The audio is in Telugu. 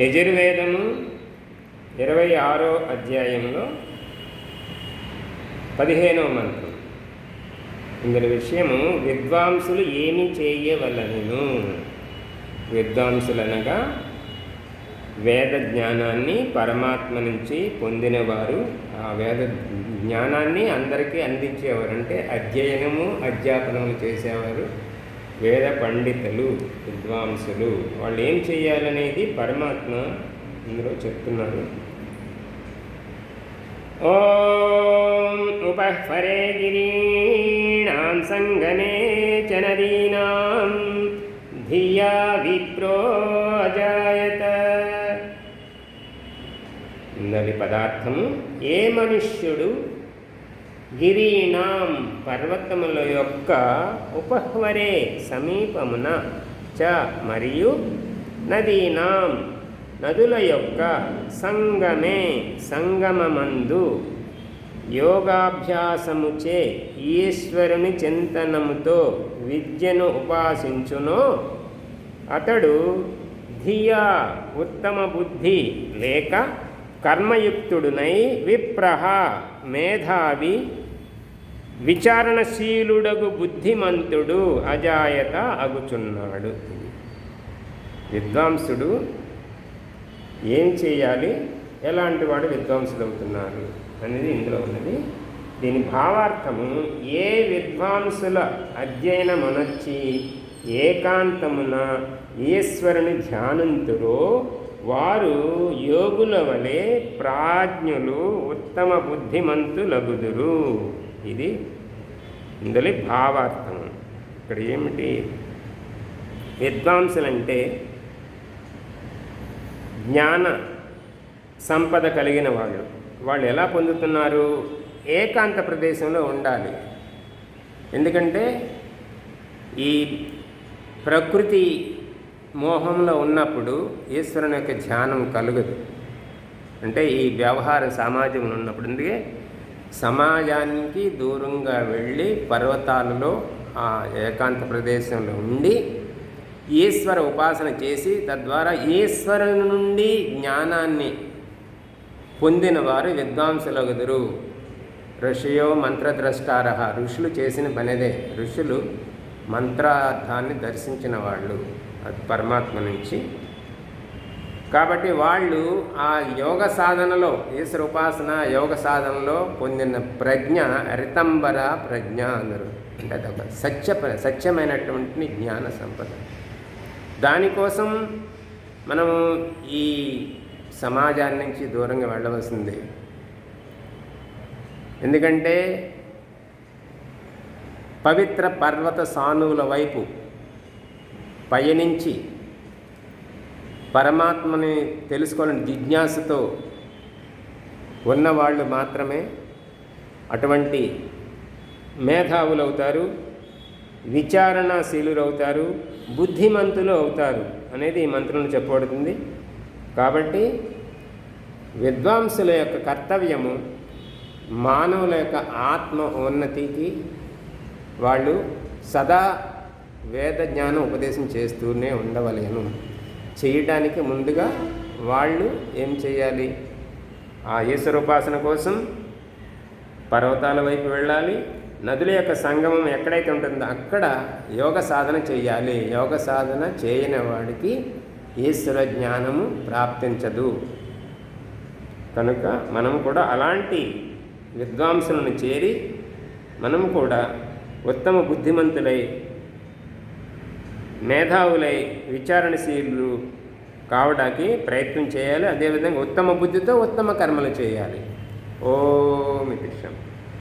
యజుర్వేదము ఇరవై ఆరో అధ్యాయంలో పదిహేనవ మంత్రం. ఇందులో విషయము విద్వాంసులు ఏమి చేయవలనను? విద్వాంసులనగా వేద జ్ఞానాన్ని పరమాత్మ నుంచి పొందినవారు ఆ వేద జ్ఞానాన్ని అందరికీ అందించేవారు. అంటే అధ్యయనము అధ్యాపనము చేసేవారు. వేద పండితులు విద్వాంసులు వాళ్ళు ఏం చేయాలనేది పరమాత్మ ఇందులో చెప్తున్నారు. ఓం ఉపహ్వరే గిరీణాం సంగమే చ నదీనాం ధియా విప్రో అజాయత. ఇందలి పదార్థము ఏ మనుష్యుడు గిరీణాం పర్వతముల యొక్క ఉపహ్వరే సమీపమున చ మరియు నదీనాం నదుల యొక్క సంగమే సంగమమందు యోగాభ్యాసముచే ఈశ్వరుని చింతనముతో విద్యను ఉపాసించునో. అతడు ధియా ఉత్తమ బుద్ధి లేక కర్మయుక్తుడునై విప్రహ మేధావి విచారణశీలుడగు బుద్ధిమంతుడు అజాయత అగుచున్నాడు. విద్వాంసుడు ఏం చేయాలి? ఎలాంటి వాడు విద్వాంసుడు అవుతున్నారు అనేది ఇందులో ఉన్నది. దీని భావార్థము ఏ విద్వాంసుల అధ్యయనమునొచ్చి ఏకాంతమున ఈశ్వరుని ధ్యానంతురో వారు యోగుల వలె ప్రాజ్ఞులు ఉత్తమ బుద్ధిమంతులగుదురు. ఇది ఇందులో భావార్థం ఇక్కడ ఏమిటి? విద్వాంసులంటే జ్ఞాన సంపద కలిగిన వాళ్ళు. వాళ్ళు ఎలా పొందుతున్నారు? ఏకాంత ప్రదేశంలో ఉండాలి. ఎందుకంటే ఈ ప్రకృతి మోహంలో ఉన్నప్పుడు ఈశ్వరుని యొక్క ధ్యానం కలుగదు. అంటే ఈ వ్యవహార సమాజంలో ఉన్నప్పుడు. అందుకే సమాజానికి దూరంగా వెళ్ళి పర్వతాలలో ఆ ఏకాంత ప్రదేశంలో ఉండి ఈశ్వర ఉపాసన చేసి తద్వారా ఈశ్వరుని నుండి జ్ఞానాన్ని పొందిన వారు విద్వాంసులగుదురు. ఋషియో మంత్రద్రష్టారహ ఋషులు చేసిన పనిదే. ఋషులు మంత్రార్థాన్ని దర్శించిన వాళ్ళు అది పరమాత్మ నుంచి. కాబట్టి వాళ్ళు ఆ యోగ సాధనలో ఈశ్వర ఉపాసన యోగ సాధనలో పొందిన ప్రజ్ఞ రితంబర ప్రజ్ఞ అందరు అంటే అదొక సత్య సత్యమైనటువంటి జ్ఞాన సంపద. దానికోసం మనము ఈ సమాజాన్ని నుంచి దూరంగా వెళ్ళవలసింది. ఎందుకంటే పవిత్ర పర్వత సానువుల వైపు పయనించి పరమాత్మని తెలుసుకోవాలని జిజ్ఞాసతో ఉన్నవాళ్ళు మాత్రమే అటువంటి మేధావులు అవుతారు విచారణశీలులు అవుతారు బుద్ధిమంతులు అవుతారు అనేది ఈ మంత్రంలో చెప్పబడుతుంది. కాబట్టి విద్వాంసుల యొక్క కర్తవ్యము మానవుల యొక్క ఆత్మ ఉన్నతికి వాళ్ళు సదా వేద జ్ఞానం ఉపదేశం చేస్తూనే ఉండవలేను. చేయటానికి ముందుగా వాళ్ళు ఏం చేయాలి? ఆ ఈశ్వరోపాసన కోసం పర్వతాల వైపు వెళ్ళాలి. నదుల యొక్క సంగమం ఎక్కడైతే ఉంటుందో అక్కడ యోగ సాధన చేయాలి. యోగ సాధన చేయని వాడికి ఈశ్వర జ్ఞానము ప్రాప్తించదు. కనుక మనం కూడా అలాంటి విద్వాంసులను చేరి మనం కూడా ఉత్తమ బుద్ధిమంతులై మేధావులై విచారణశీలు కావడానికి ప్రయత్నం చేయాలి. అదేవిధంగా ఉత్తమ బుద్ధితో ఉత్తమ కర్మలు చేయాలి. ఓం కృష్ణ